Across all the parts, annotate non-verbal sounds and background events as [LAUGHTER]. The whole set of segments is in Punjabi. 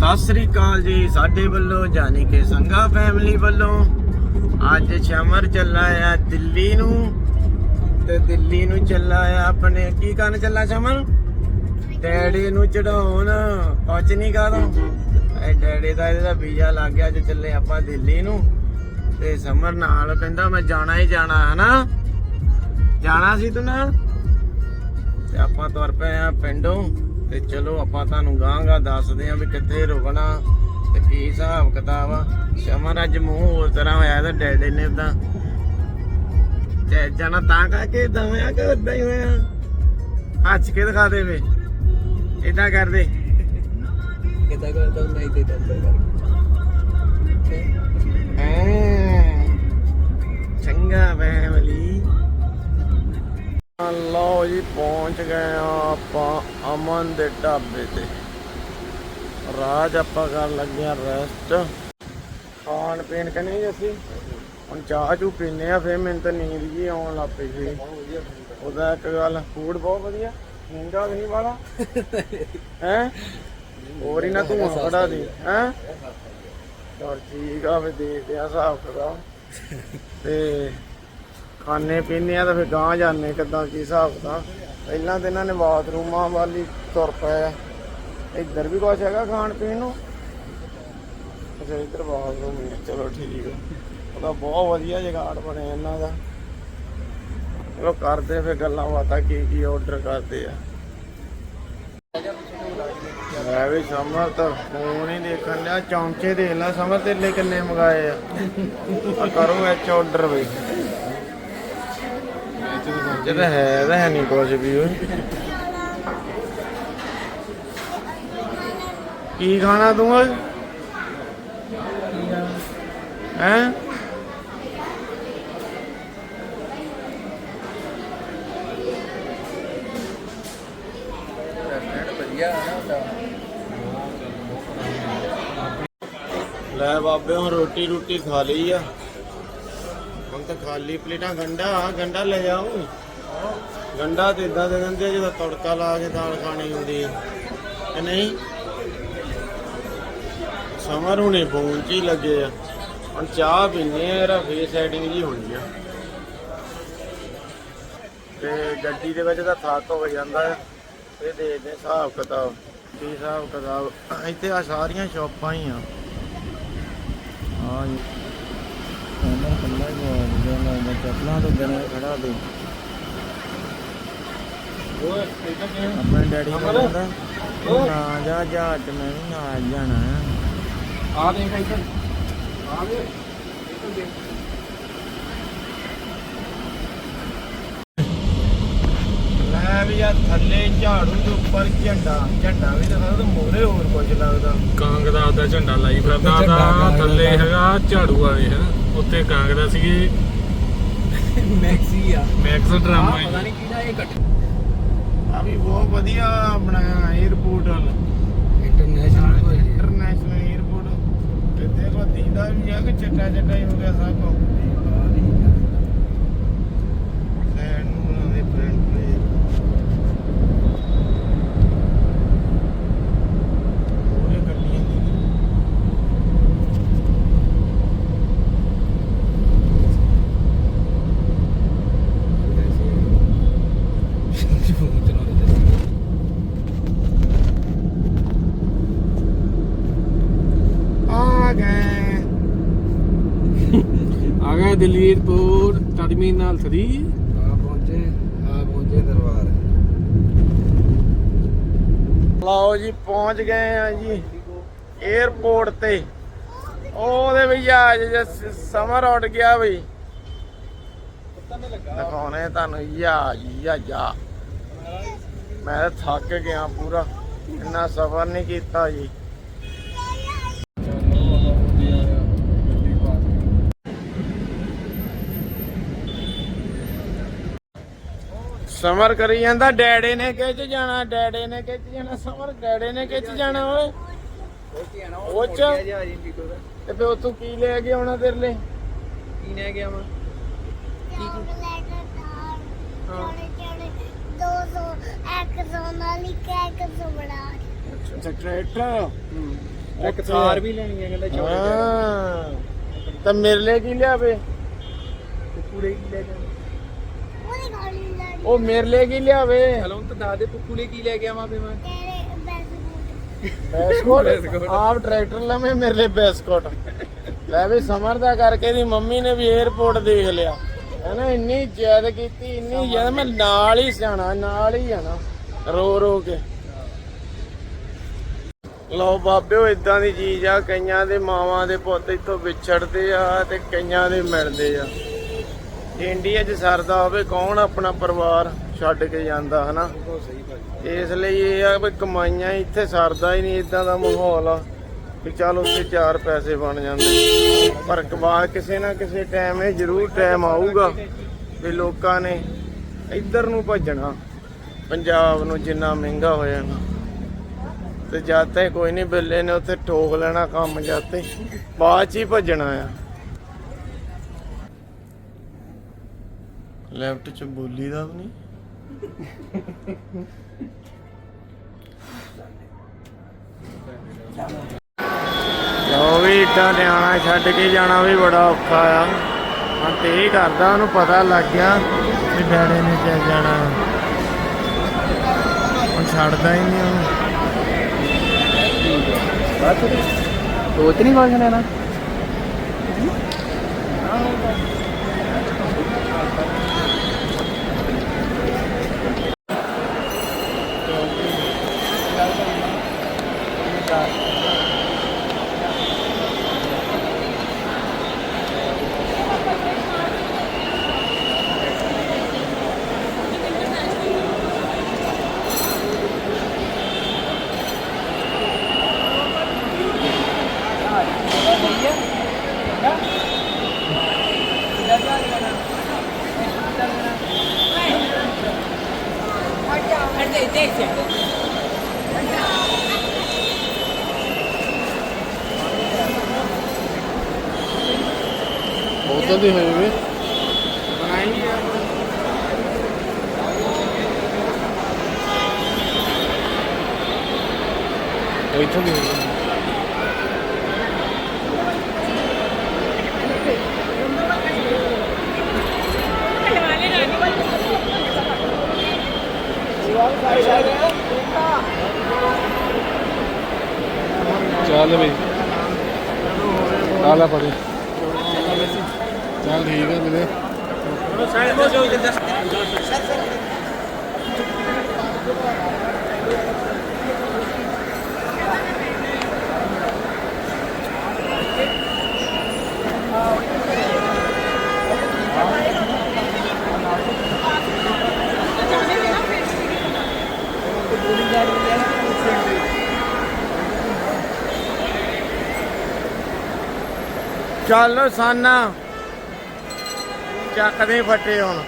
ਸਤਿ ਸ੍ਰੀ ਅਕਾਲ ਜੀ, ਸਾਡੇ ਵੱਲੋਂ ਜਾਨੀ ਕਿ ਸੰਗਾ ਫੈਮਿਲੀ ਵੱਲੋਂ ਅੱਜ ਸ਼ਮਰ ਚੱਲਾ ਆ ਦਿੱਲੀ ਨੂੰ ਤੇ ਦਿੱਲੀ ਨੂੰ ਚੱਲਾ ਆ ਆਪਣੇ, ਕੀ ਕਰਨ ਚੱਲਾ ਸ਼ਮਰ? ਡੈਡੀ ਨੂੰ ਚੜਾਉਣ ਕੁਝ ਨਹੀਂ ਕਾਦੋਂ ਇਹ ਡੈਡੀ ਦਾ ਇਹਦਾ ਵੀਜ਼ਾ ਲੱਗ ਗਿਆ, ਅੱਜ ਚੱਲੇ ਆਪਾਂ ਦਿੱਲੀ ਨੂੰ ਤੇ ਸਮਰ ਨਾਲ ਕਹਿੰਦਾ ਮੈਂ ਜਾਣਾ ਹੀ ਜਾਣਾ ਹੈ ਨਾ ਜਾਣਾ ਸੀ ਤੂੰ ਨਾ ਤੇ ਆਪਾਂ ਤੁਰ ਪਏ ਆ ਪਿੰਡੋਂ। ਤੇ ਚਲੋ ਆਪਾਂ ਤੁਹਾਨੂੰ ਗਾਂਗਾ ਦੱਸਦੇ ਆ ਵੀ ਕਿੱਥੇ ਰੁਕਣਾ ਤੇ ਕੀ ਹਿਸਾਬ ਕਿਤਾਬ ਆ। ਸ਼ਮਰ ਅੱਜ ਮੂੰਹ ਹੋਰ ਤਰ੍ਹਾਂ ਹੋਇਆ ਤੇ ਡੈਡੀ ਨੇ ਉਦਾਂ ਤੇ ਜਾਣਾ ਤਾਂ ਕਰਕੇ ਇਦਾਂ ਹੋਇਆ ਕਿ ਉਦਾਂ ਹੀ ਹੋਇਆ? ਹੱਥ ਕੇ ਦਿਖਾ ਦੇ ਵੇ ਇਦਾਂ ਕਰਦੇ। ਕਿੱਦਾਂ ਕਰਦਾ ਮੈਂ ਇੱਥੇ ਟੱਪਰ ਕਰਕੇ। ਐਂ। ਚੰਗਾ ਫੈਮਿਲੀ ਲਓ ਜੀ, ਪਹੁੰਚ ਗਏ ਆ ਆਪਾਂ ਅਮਨ ਦੇ ਢਾਬੇ ਤੇ। ਰਾਜ ਆਪਾਂ ਕਰਨ ਲੱਗੇ ਆ ਰੈਸਟ ਖਾਣ ਪੀਣ ਕਨੇ ਅਸੀਂ? ਹੁਣ ਚਾਹ ਚੂ ਪੀਨੇ ਆ ਫੇਰ ਮੈਨੂੰ ਤਾਂ ਨੀਂਦ ਜੀ ਆਉਣ ਲੱਗ ਪਈ ਸੀ। ਉਹਦਾ ਇੱਕ ਗੱਲ ਫੂਡ ਬਹੁਤ ਵਧੀਆ। ਮਹਿੰਗਾ ਵੀ ਨਹੀਂ ਵਾਲਾ। ਹੈ? ਹੋਰ ਹੀ ਨਾ ਤੂੰ ਖੜਾ ਦੀ। ਹੈ? ਚਲ ਠੀਕ ਆ, ਫੇਰ ਦੇਖਦੇ ਆ ਹਿਸਾਬ ਕਰਾ ਤੇ ਖਾਣੇ ਪੀਣੇ ਆ ਤਾਂ ਫੇ ਗਾਂ ਜਾਣੇ ਕਿੱਦਾਂ ਕੀ ਹਿਸਾਬ ਦਾ। ਪਹਿਲਾਂ ਤੇ ਇਹਨਾਂ ਨੇ ਬਾਥਰੂਮਾਂ ਵਾਲੀ ਤੁਰ ਪਏ ਇੱਧਰ ਵੀ ਕੁਛ ਹੈਗਾ ਖਾਣ ਪੀਣ ਨੂੰ? ਅੱਛਾ ਇੱਧਰ ਬਾਥਰੂਮ ਹੀ ਚਲੋ ਠੀਕ ਆ। ਉਹਦਾ ਬਹੁਤ ਵਧੀਆ ਜਗਾੜ ਬਣਿਆ ਇਹਨਾਂ ਦਾ। ਚਲੋ ਕਰਦੇ ਫੇ ਗੱਲਾਂ ਬਾਤਾਂ ਕੀ ਕੀ ਆਰਡਰ ਕਰਦੇ ਆ। ਮੈਂ ਵੀ ਸਮਰ ਤਾਂ ਫੋਨ ਹੀ ਦੇਖਣ ਲਿਆ ਚੌਂਚੇ ਦੇਖ ਲੈ ਸਮਰ ਤੇਰੇ ਲਈ ਕਿੰਨੇ ਮੰਗਾਏ ਆ। ਕਰੋ ਐਚ ਆਰਡਰ ਬਈ ਜਿਹੜਾ ਹੈ ਤਾਂ ਹੈ ਨਹੀਂ ਕੁਝ ਵੀ ਓਏ ਕੀ ਖਾਣਾ ਤੂੰ ਓਏ ਹੈ ਲੈ ਬਾਬੇ, ਹੁਣ ਰੋਟੀ ਰੋਟੀ ਖਾ ਲਈ ਆ। ਹੁਣ ਤਾਂ ਖਾਲੀ ਪਲੇਟਾਂ, ਗੰਡਾ ਆ ਗੰਡਾ ਲੈ ਜਾਓ ਗੰਡਾ ਤੇ ਇਦਾਂ ਦੇ ਦਿੰਦੇ ਆ ਜਦੋਂ ਤੜਕਾ ਲਾ ਕੇ ਦਾਲ ਖਾਣੀ ਹੁੰਦੀ ਹੈ ਕਿ ਨਹੀਂ? ਸਮਰ ਹੁਣੇ ਫੋਨ ਹੀ ਲੱਗੇ ਆ। ਹੁਣ ਚਾਹ ਪੀਨੇ ਆ, ਇਹਦਾ ਫੇਸ ਸੈਟਿੰਗ ਜੀ ਹੋਣੀ ਆ। ਤੇ ਗੱਡੀ ਦੇ ਵਿੱਚ ਤਾਂ ਥੱਕ ਹੋ ਜਾਂਦਾ ਹੈ ਇਹ ਦੇਖਦੇ ਹਿਸਾਬ ਕਿਤਾਬ, ਕੀ ਹਿਸਾਬ ਕਿਤਾਬ। ਇੱਥੇ ਆ ਸਾਰੀਆਂ ਸ਼ਾਪਾਂ ਹੀ ਆ। ਹਾਂ ਜੀ। ਉਹਨਾਂ ਕੰਨਾ ਜੋ ਚੱਪਲਾਂ ਤੋਂ ਬਿਨਾਂ ਖੜਾ ਦੇ। ਆਪਣੇ ਡੈਡੀ ਨੂੰ ਕਹਿੰਦਾ ਤੂੰ ਨਾ ਜਾ ਜਾ ਤੇ ਮੈਂ ਵੀ ਨਾਲ ਜਾਣਾ। ਆ ਦੇਖ ਇੱਧਰ। ਆ ਵੇ ਇੱਧਰ ਦੇਖ। ਲੈ ਵੀ ਆ ਥੱਲੇ ਝਾੜੂ ਦੇ ਉੱਪਰ ਝੰਡਾ। ਝੰਡਾ ਵੀ ਦਿਖਾ ਤੇ ਮੋਰੇ ਹੋਰ ਕੁਝ ਲੱਗਦਾ। ਕਾਂਗ ਦਾ ਆਦਾ ਝੰਡਾ ਲਾਈ ਫਿਰਦਾ ਦਾ ਦਾ। ਥੱਲੇ। ਹੈਗਾ ਝਾੜੂ ਵਾਲੇ ਹੈ ਉੱਤੇ ਕਾਂਗ ਦਾ ਸੀਗੇ। [LAUGHS] ਮੈਕਸੀ ਆ। ਮੈਕਸ ਡਰਾਮਾ ਪਤਾ ਨਹੀਂ ਕਿਹਦਾ ਇਹ ਕੱਟ ਵੀ ਬਹੁਤ ਵਧੀਆ ਬਣਾਇਆ 에어ਪੋਰਟ ਇੰਟਰਨੈਸ਼ਨਲ ਵਾਲਾ ਇੰਟਰਨੈਸ਼ਨਲ 에어ਪੋਰਟ ਤੇ ਦੇਖੋ ਦੀਦਾ ਵੀ ਆ ਕਿ ਚਟਾ ਚਟਾ ਹੀ ਹੋ ਗਿਆ ਸਭ ਦਲੀਰਪੁਰ ਟਰਮੀਨਲ 3 ਆ ਪਹੁੰਚੇ ਆ ਪਹੁੰਚੇ ਦਰਬਾਰ। ਲਓ ਜੀ ਪਹੁੰਚ ਗਏ ਆ ਜੀ 에어ਪੋਰਟ ਤੇ। ਉਹਦੇ ਭਈਆ ਜੇ ਸਮਰ ਉੱਡ ਗਿਆ ਬਈ। ਦਿਖਾਉਣੇ ਤੁਹਾਨੂੰ ਯਾ ਯਾ ਯਾ ਮੈਂ ਥੱਕ ਗਿਆ ਪੂਰਾ। ਇੰਨਾ ਸਫਰ ਨਹੀਂ ਕੀਤਾ ਜੀ। ਸਮਰ ਕਰੀ ਜਾਂਦਾ ਡੈਡੀ ਨੇ ਕਿੱਚ ਜਾਣਾ ਡੈਡੀ ਨੇ ਕਿੱਚ ਜਾਣਾ ਸਮਰ ਡੈਡੀ ਨੇ ਕਿੱਚ ਜਾਣਾ ਓਏ। ਉਹ ਚ? ਤੇ ਫੇ ਉਥੋਂ ਕੀ ਲੈ ਕੇ ਆਉਣਾ ਤੇਰੇ ਲਈ? ਕੀ ਨੇ ਗਿਆ ਵਾ ਦੋ ਸੌ ਇੱਕ ਸੌ ਨਾਲ ਹੀ। ਇੱਕ ਸੌ ਬੜਾ ਅੱਛਾ ਟਰੈਕਟਰ ਇੱਕ ਥਾਰ ਵੀ ਲੈਣੀ ਹੈ ਕਹਿੰਦਾ ਹਾਂ। ਤਾਂ ਮੇਰੇ ਲਈ ਕੀ ਲਿਆਵੇ? ਪੂਰੇ ਕੀ ਲੈ ਜਾਣਾ ਉਹ ਮੇਰੇ ਲਈ ਕੀ ਲਿਆਵੇ? ਹਲੋਂ ਤਾਂ ਦੱਸ ਦੇ ਪੁੱਪੂ ਨੇ ਕੀ ਲੈ ਕੇ ਆਵਾਂ ਫੇ ਮੈਂ? ਬੈਸਕੋਟ। ਬਿਸਕੁਟ। ਆਪ ਟਰੈਕਟਰ ਲਵੇਂ ਮੇਰੇ ਲਈ ਬੈਸਕੋਟ। ਲੈ ਵੀ ਸਮਰ ਦਾ ਕਰਕੇ ਦੀ ਮੰਮੀ ਨੇ ਵੀ 에어ਪੋਰਟ ਦੇਖ ਲਿਆ। ਹੈਨਾ ਇੰਨੀ ਜ਼ਿਆਦਾ ਕੀਤੀ ਇੰਨੀ ਜ਼ਿਆਦਾ ਮੈਂ ਨਾਲ ਹੀ ਸਿਆਣਾ ਨਾਲ ਹੀ ਜਾਣਾ ਰੋ ਰੋ ਕੇ। ਲਓ ਬਾਬਿਓ ਇਦਾਂ ਦੀ ਚੀਜ਼ ਆ ਕਈਆਂ ਦੇ ਮਾਵਾਂ ਦੇ ਪੁੱਤ ਇੱਥੋਂ ਵਿਛੜਦੇ ਆ ਤੇ ਕਈਆਂ ਦੇ ਮਿਲਦੇ ਆ। ਇੰਡੀਆ 'ਚ ਸਰਦਾ ਹੋਵੇ ਕੌਣ ਆਪਣਾ ਪਰਿਵਾਰ ਛੱਡ ਕੇ ਜਾਂਦਾ ਹਨਾ? ਇਸ ਲਈ ਇਹ ਆ ਵੀ ਕਮਾਈਆਂ ਇੱਥੇ ਸਰਦਾ ਹੀ ਨਹੀਂ ਇਦਾਂ ਦਾ ਮਾਹੌਲ ਆ ਵੀ ਚੱਲ ਉੱਥੇ ਚਾਰ ਪੈਸੇ ਬਣ ਜਾਂਦੇ। ਪਰ ਕਮਾ ਕਿਸੇ ਨਾ ਕਿਸੇ ਟਾਈਮ ਇਹ ਜ਼ਰੂਰ ਟਾਈਮ ਆਊਗਾ ਵੀ ਲੋਕਾਂ ਨੇ ਇੱਧਰ ਨੂੰ ਭੱਜਣਾ ਪੰਜਾਬ ਨੂੰ ਜਿੰਨਾ ਮਹਿੰਗਾ ਹੋ ਜਾਣਾ। ਤੇ ਜਾਤੇ ਕੋਈ ਨਹੀਂ ਬਿੱਲੇ ਨੇ ਉੱਥੇ ਠੋਕ ਲੈਣਾ ਕੰਮ ਜਾਤੇ ਬਾਅਦ ਚ ਹੀ ਭੱਜਣਾ ਆ। ਲੈਫਟ ਚ ਬੋਲੀ ਦਾ ਵੀ ਨਹੀਂ। ਉਹ ਵੀ ਇਦਾਂ ਨਿਆਣਾ ਛੱਡ ਕੇ ਜਾਣਾ ਵੀ ਬੜਾ ਔਖਾ ਆ। ਹਾਂ ਤੇ ਇਹ ਕਰਦਾ ਉਹਨੂੰ ਪਤਾ ਲੱਗ ਗਿਆ ਕਿ ਡੈਡੀ ਨੇ ਚੱਲ ਜਾਣਾ। ਉਹ ਛੱਡਦਾ ਹੀ ਨਹੀਂ ਉਹਨੂੰ। ਸੋਚ ਨਹੀਂ ਕੁਝ ਲੈਣਾ ਉਧਰ ਦੀ ਹੋਏ ਵੇ ਇੱਥੋਂ ਦੀ ਹੋਈ ਚੱਲ ਬਈ ਆਲਾ ਪੜੀ ਚੱਲ ਠੀਕ ਹੈ ਵੀਰੇ। ਚੱਲ ਸਾਨਾ ਚੱਕਦੇ ਫੱਟੇ ਹੁਣ।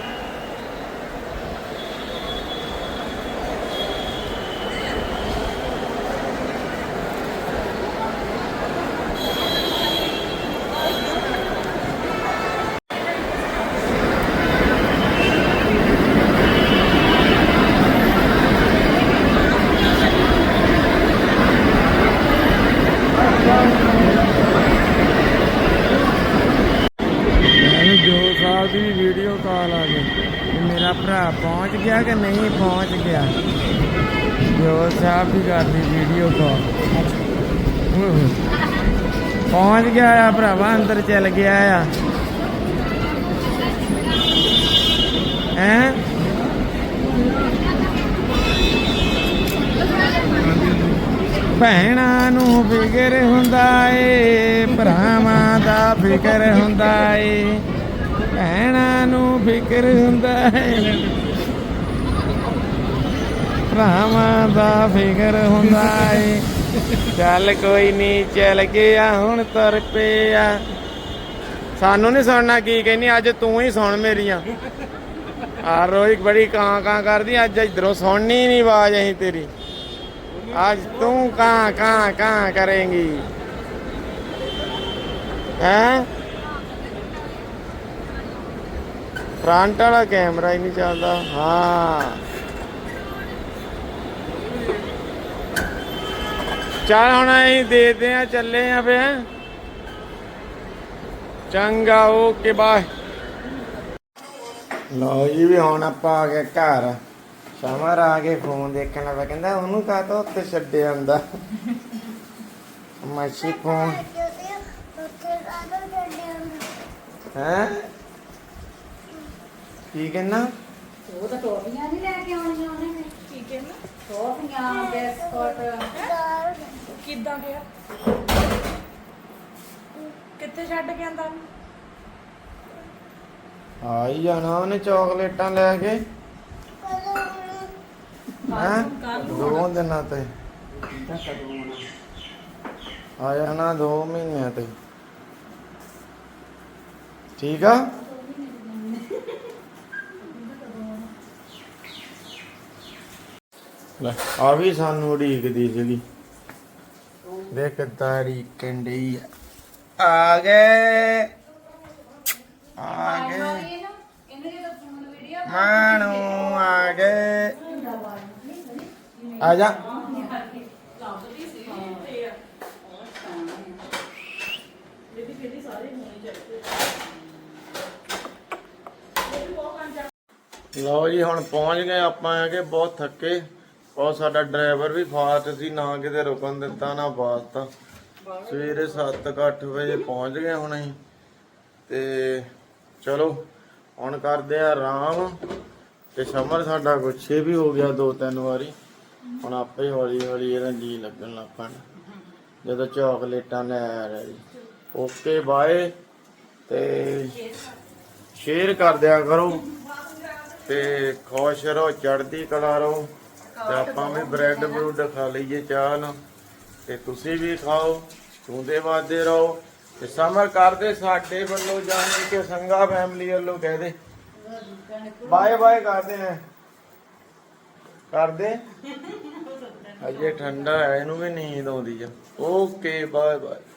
ਮੈਨੂੰ ਜੋ ਸਾਹਿਬ ਦੀ ਵੀਡੀਓ ਕਾਲ ਆ ਗਈ ਕਿ ਮੇਰਾ ਭਰਾ ਪਹੁੰਚ ਗਿਆ ਕਿ ਨਹੀਂ ਪਹੁੰਚ ਗਿਆ। ਜੋ ਸਾਹਿਬ ਦੀ ਕਰਦੀ ਵੀਡੀਓ ਕਾਲ ਪਹੁੰਚ ਗਿਆ ਆ ਭਰਾਵਾ, ਅੰਦਰ ਚਲ ਗਿਆ ਆ। ਹੈ? ਭੈਣਾਂ ਨੂੰ ਫਿਕਰ ਹੁੰਦਾ ਏ, ਭਰਾਵਾਂ ਦਾ ਫਿਕਰ ਹੁੰਦਾ ਏ। ਭੈਣਾ ਨੂੰ ਫਿਕਰ ਹੁੰਦਾ ਹੈ। ਭਰਾਵਾਂ ਦਾ ਫਿਕਰ ਹੁੰਦਾ ਏ। ਚੱਲ ਕੋਈ ਨਹੀਂ, ਚੱਲ ਗਿਆ ਹੁਣ ਤੁਰ ਪਿਆ। ਸਾਨੂੰ ਨਹੀਂ ਸੁਣਨਾ ਕੀ ਕਹਿੰਨੀ ਅੱਜ ਤੂੰ ਹੀ ਸੁਣ ਮੇਰੀਆਂ। ਆ ਰੋਈ ਬੜੀ ਕਾਂ ਕਾਂ ਕਰਦੀ, ਅੱਜ ਇਧਰੋਂ ਸੁਣਨੀ ਨਹੀਂ ਆਵਾਜ਼ ਅਹੀਂ ਤੇਰੀ। ਅੱਜ ਤੂੰ ਕਾਂ ਕਾਂ ਕਾਂ ਕਰੇਂਗੀ। ਹੈ? ਫਰੰਟ ਵਾਲਾ ਕੈਮਰਾ ਹੀ ਨਹੀਂ ਚੱਲਦਾ ਹਾਂ। ਚੱਲ ਹੁਣ ਅਸੀਂ ਦੇਖਦੇ ਆ ਚੱਲੇ ਆ ਫੇ ਚੰਗਾ ਓਕੇ ਬਾਏ ਲਓ ਜੀ ਵੀ ਹੁਣ ਆਪਾਂ ਆ ਗਏ ਘਰ। ਸਮਰ ਆ ਕੇ ਫੋਨ ਦੇਖਣ ਲੱਗਾ ਕਹਿੰਦਾ ਉਹਨੂੰ ਕਾ ਤੋਂ ਉੱਤੇ ਛੱਡਿਆ ਹੁੰਦਾ? ਮਾਸੀ ਫੋਨ। ਹੈ? ਕੀ ਕਹਿੰਦਾ? ਉਹ ਤਾਂ ਟੋਪੀਆਂ ਨਹੀਂ ਲੈ ਕੇ ਆਉਣੀਆਂ ਉਹਨੇ ਠੀਕ ਹੈ ਨਾ ਟੋਪੀਆਂ ਬਿਸਕੁਟ। ਕਿੱਦਾਂ ਗਿਆ? ਕਿੱਥੇ ਛੱਡ ਕੇ ਆਂਦਾ? ਆ ਹੀ ਜਾਣਾ ਉਹਨੇ ਚਾਕਲੇਟਾਂ ਲੈ ਕੇ। ਹੈਂ? ਦੋ ਦਿਨਾਂ ਤੇ। ਆ ਜਾਣਾ ਦੋ ਮਹੀਨਿਆਂ ਤੇ। ਠੀਕ ਆ? ਲੈ। ਆ ਵੀ ਸਾਨੂੰ ਉਡੀਕਦੀ ਸੀਗੀ। ਦੇਖ ਤਾਰੀ ਕੰਡੀ ਆ। ਗਏ। ਆ ਗਏ। ਇਹਨੇ ਜਦੋਂ ਫੋਨ ਵੀਡੀਓ ਮਾਣੂ ਆ ਗਏ। ਆ ਜਾ। ਲਓ ਜੀ ਹੁਣ ਪਹੁੰਚ ਗਏ ਆਪਾਂ ਆ ਕੇ ਬਹੁਤ ਥੱਕੇ। ਉਹ ਸਾਡਾ ਡਰਾਈਵਰ ਵੀ ਫਾਸਟ ਸੀ, ਨਾ ਕਿਤੇ ਰੁਕਣ ਦਿੱਤਾ, ਨਾ ਵਾਸਤਾ ਸਵੇਰੇ 7:00 ਵਜੇ ਪਹੁੰਚ ਗਏ ਹੁਣ ਅਸੀਂ। ਤੇ ਚਲੋ, ਹੁਣ ਕਰਦੇ ਆ ਆਰਾਮ। ਤੇ ਸਮਰ ਸਾਡਾ ਗੁੱਛੇ ਵੀ ਹੋ ਗਿਆ ਦੋ ਤਿੰਨ ਵਾਰੀ। ਹੁਣ ਆਪੇ ਹੌਲੀ ਹੌਲੀ ਇਹਦਾ ਜੀ ਲੱਗਣ ਲੱਗ ਪੈਣਾ। ਜਦੋਂ ਚਾਕਲੇਟਾਂ ਲੈ ਆ ਜੀ। Okay, bye. ਤੇ ਸ਼ੇਅਰ ਕਰ ਦਿਆ ਕਰੋ। ਤੇ ਖੁਸ਼ ਰਹੋ, ਚੜ੍ਹਦੀ ਕਲਾ ਰਹੋ। ਤੇ ਆਪਾਂ ਵੀ ਬ੍ਰੈਡ ਬਰੂਡ ਖਾ ਲਈਏ ਚਾਹ ਨਾਲ ਤੇ ਤੁਸੀਂ ਵੀ ਖਾਓ ਸੁਣਦੇ ਵਾਦੇ ਰਹੋ। ਤੇ ਸਮਰ ਕਰਦੇ ਸਾਡੇ ਵੱਲੋਂ ਜਾਣ ਕੇ ਸੰਗਾ ਫੈਮਿਲੀ ਵੱਲੋਂ ਕਹਿ ਦੇ। ਬਾਏ ਬਾਏ ਕਰਦੇ ਆ। ਕਰਦੇ? [LAUGHS] ਅਜੇ ਠੰਡਾ ਹੈ ਇਹਨੂੰ ਵੀ ਨੀਂਦ ਆਉਂਦੀ ਆ। Okay bye bye.